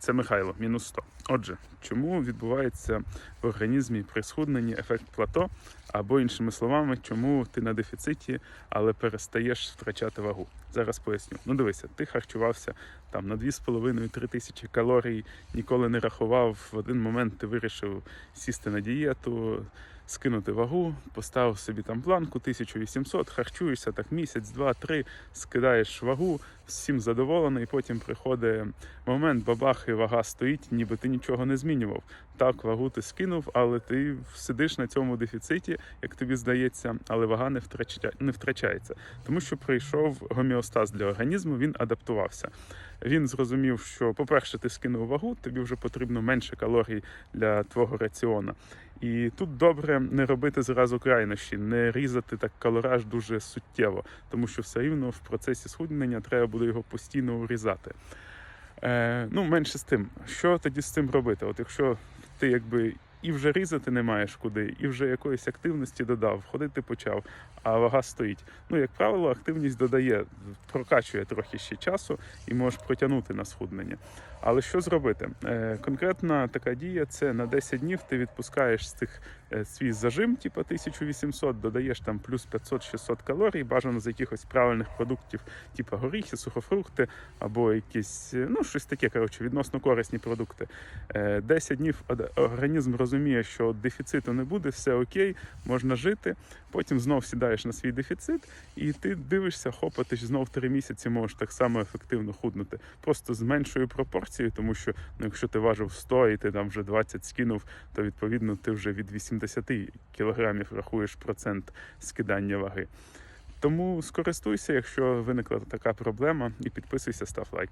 Це Михайло, мінус 100. Отже, чому відбувається в організмі при схудненні ефект плато? Або іншими словами, чому ти на дефіциті, але перестаєш втрачати вагу? Зараз поясню. Ну дивися, ти харчувався там на 2,5-3 тисячі калорій, ніколи не рахував. В один момент ти вирішив сісти на дієту, скинути вагу, поставив собі там планку 1800, харчуєшся так місяць, два, три, скидаєш вагу, всім задоволений. Потім приходить момент, бабах, і вага стоїть, ніби ти нічого не змінював. Так, вагу ти скинув, але ти сидиш на цьому дефіциті, як тобі здається, але вага не втрача... не втрачається. Тому що прийшов гомеостаз для організму, він адаптувався. Він зрозумів, що, по-перше, ти скинув вагу, тобі вже потрібно менше калорій для твого раціона. І тут добре не робити зразу крайнощі, не різати так калораж дуже суттєво, тому що все рівно в процесі схуднення треба буде його постійно урізати. Е, ну, менше з тим. Що тоді з цим робити? От якщо ти якби і вже різати не маєш куди, і вже якоїсь активності додав, ходити почав, а вага стоїть. Ну, як правило, активність додає, прокачує трохи ще часу і можеш протягнути на схуднення. Але що зробити? Е, конкретна така дія це на 10 днів ти відпускаєш з цих е, свій зажим, типу 1800, додаєш там плюс 500-600 калорій, бажано з якихось правильних продуктів, типу горіхи, сухофрукти або якісь, е, ну щось таке, коротше, відносно корисні продукти. Е, 10 днів од- організм розуміє, що дефіциту не буде, все окей, можна жити. Потім знов сідаєш на свій дефіцит, і ти дивишся, хопа, ти ж знов 3 місяці можеш так само ефективно худнути. Просто з меншою пропорцією, тому що ну, якщо ти важив 100 і ти там вже 20 скинув, то відповідно ти вже від 80 кілограмів рахуєш процент скидання ваги. Тому скористуйся, якщо виникла така проблема, і підписуйся, став лайк.